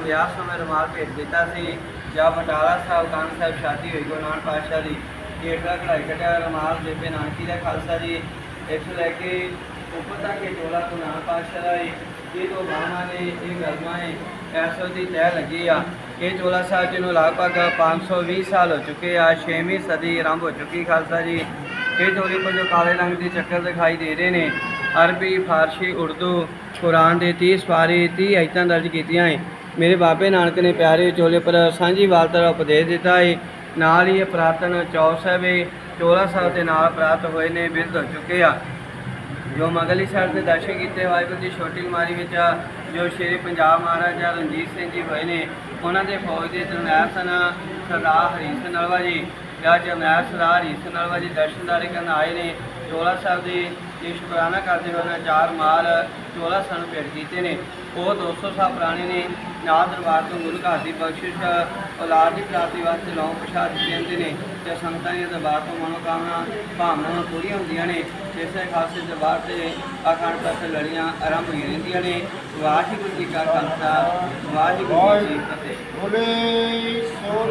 ਨੂੰ ਵਿਆਹ ਸਮੇਂ ਰੁਮਾਲ ਭੇਟ ਦਿੱਤਾ ਸੀ। ਜਾਂ ਬਟਾਲਾ ਸਾਹਿਬ ਕਾਨ ਸਾਹਿਬ ਸ਼ਾਦੀ ਹੋਈ, ਗੁਰੂ ਨਾਨਕ ਪਾਤਸ਼ਾਹ ਦੀ। ਏਡਾ ਕਢਾਈ ਕੱਢਿਆ, ਰੁਮਾਲ ਬੇਬੇ ਨਾਨਕੀ ਦਾ ਖਾਲਸਾ ਜੀ। ਇੱਥੋਂ ਲੈ ਕੇ ਉੱਪਰ ਤੱਕ ਇਹ ਚੋਲਾ ਗੁਰੂ ਨਾਨਕ ਪਾਤਸ਼ਾਹ ਦਾ ਇਹ ਦੋ ਬਾਹਾਂ ਨੇ, ਇਹ ਗਰਮਾ ਹੈ ਐਸੋ ਦੀ ਤਹਿ ਲੱਗੀ ਆ। ਇਹ ਚੋਲਾ ਸਾਹਿਬ ਜੀ ਨੂੰ ਲਗਭਗ 520 ਸਾਲ ਹੋ ਚੁੱਕੇ ਆ 6ਵੀਂ ਸਦੀ ਆਰੰਭ ਹੋ ਚੁੱਕੀ ਖਾਲਸਾ ਜੀ। ਇਹ ਚੋਲੇ ਪਰ ਜੋ ਕਾਲੇ ਰੰਗ ਦੇ ਚੱਕਰ ਦਿਖਾਈ ਦੇ ਰਹੇ ਨੇ, ਅਰਬੀ, ਫਾਰਸੀ, ਉਰਦੂ, ਕੁਰਾਨ ਦੇ 30 ਸਪਾਰੇ 30 ਆਇਤਾਂ ਦਰਜ ਕੀਤੀਆਂ ਹੈ ਮੇਰੇ ਬਾਬੇ ਨਾਨਕ ਨੇ ਪਿਆਰੇ ਚੋਲੇ ਪਰ ਸਾਂਝੀ ਵਾਲਤਾ ਦਾ ਉਪਦੇਸ਼ ਦਿੱਤਾ ਹੈ ਨਾਲ ਹੀ ਇਹ ਪ੍ਰਾਤਨ ਚੌਕ ਸਾਹਿਬ ਚੋਲਾ ਸਾਹਿਬ ਦੇ ਨਾਲ ਪ੍ਰਾਪਤ ਹੋਏ ਨੇ ਬਿਰਧ ਹੋ ਚੁੱਕੇ ਆ। ਜੋ ਮਗਲੀ ਸਾਹਿਬ ਦੇ ਦਰਸ਼ਨ ਕੀਤੇ ਵਾਹਿਗੁਰੂ ਦੀ ਛੋਟੀ ਅਲਮਾਰੀ ਵਿੱਚ ਆ, ਜੋ ਸ਼੍ਰੀ ਪੰਜਾਬ ਮਹਾਰਾਜਾ ਰਣਜੀਤ ਸਿੰਘ ਜੀ ਹੋਏ ਨੇ ਉਹਨਾਂ ਦੇ ਫੌਜ ਦੇ ਜਰਨੈਲ ਸਨ ਸਰਦਾਰ ਹਰੀਸ਼ ਸਿੰਘ ਨਲਵਾ ਜੀ। ਜਾਂ ਜਰਨੈਲ ਸਰਦਾਰ ਹਰੀਸ਼ ਸਿੰਘ ਨਲਵਾ ਜੀ ਦਰਸ਼ਨਦਾਰੀ ਕਰਨ ਆਏ ਨੇ। ਚੋਲਾ ਸਾਹਿਬ ਦੇ ਇਹ ਸ਼ੁਕਰਾਨਾ ਕਰਦੇ ਹੋਏ ਚਾਰ ਮਾਲ ਚੋਲਾ ਸਾਹਿਬ ਭੇਟ ਕੀਤੇ ਨੇ। ਉਹ 200 ਸਾਲ ਪੁਰਾਣੇ ਨੇ। ਨਾਲ ਦਰਬਾਰ ਤੋਂ ਗੁਰੂ ਘਰ ਦੀ ਬਖਸ਼ਿਸ਼, ਔਲਾਦ ਦੀ ਪ੍ਰਾਪਤੀ ਵਾਸਤੇ ਲੌਂਗ ਪ੍ਰਸ਼ਾਦ ਦਿੱਤੇ ਜਾਂਦੇ ਨੇ ਤੇ ਸੰਗਤਾਂ ਦੀਆਂ ਦਰਬਾਰ ਤੋਂ ਮਨੋਕਾਮਨਾ, ਭਾਵਨਾਵਾਂ ਪੂਰੀਆਂ ਹੁੰਦੀਆਂ ਨੇ। ਇਸੇ ਖਾਲਸੇ ਦਰਬਾਰ ਤੇ ਅਖੰਡ ਪਾਠ ਲੜੀਆਂ ਆਰੰਭ ਹੋਈਆਂ ਰਹਿੰਦੀਆਂ ਨੇ। ਵਾਹਿਗੁਰੂ ਜੀ ਕਾ ਖਾਲਸਾ, ਵਾਹਿਗੁਰੂ ਜੀ ਕੀ ਫਤਿਹ। ਬੋਲੇ ਸੋ